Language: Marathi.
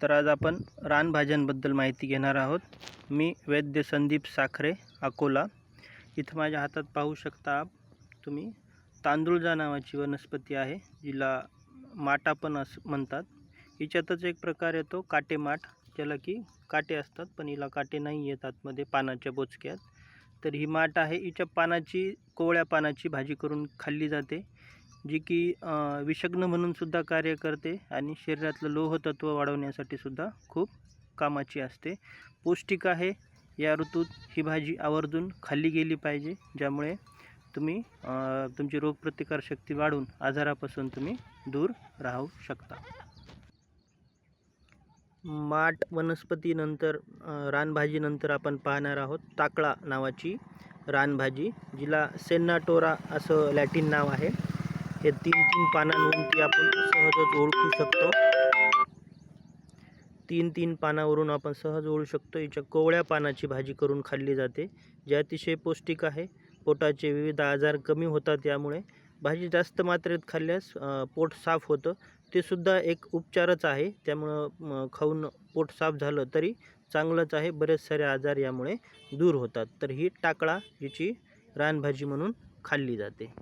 तर आज आपण रानभाज्यांबद्दल माहिती घेणार आहोत. मी वैद्य संदीप साखरे अकोला. इथं माझ्या हातात पाहू शकता तुम्ही तांदूळजा नावाची वनस्पती आहे जिला माटा पण असं म्हणतात. हिच्यातच एक प्रकार येतो काटे माठ ज्याला की काटे असतात पण हिला काटे नाही येत आतमध्ये पानाच्या बोचक्यात. तर ही माठ आहे हिच्या पानाची कोवळ्या पानाची भाजी करून खाल्ली जाते. जी की विषग्न म्हणून सुद्धा कार्य करते आणि शरीरातलं लोहतत्व वाढवण्यासाठी सुद्धा खूप कामाची असते. पौष्टिक आहे. या ऋतूत ही भाजी आवर्जून खाल्ली गेली पाहिजे ज्यामुळे तुम्ही तुमची रोगप्रतिकारशक्ती वाढून आजारापासून तुम्ही दूर राहू शकता. माठ वनस्पतीनंतर रानभाजीनंतर आपण पाहणार आहोत ताकळा नावाची रानभाजी जिला सेन्नाटोरा असं लॅटिन नाव आहे. हे तीन तीन पानांवरून ती आपण सहजच ओळखू शकतो. तीन तीन पानावरून आपण सहज ओळू शकतो. हिच्या कोवळ्या पानाची भाजी करून खाल्ली जाते जे अतिशय पौष्टिक आहे. पोटाचे विविध आजार कमी होतात यामुळे भाजी जास्त मात्रेत खाल्ल्यास पोट साफ होतं. ते सुद्धा एक उपचारच आहे. त्यामुळं खाऊन पोट साफ झालं तरी चांगलंच आहे. बरेच सारे आजार यामुळे दूर होतात. तर ही टाकळा हिची रानभाजी म्हणून खाल्ली जाते.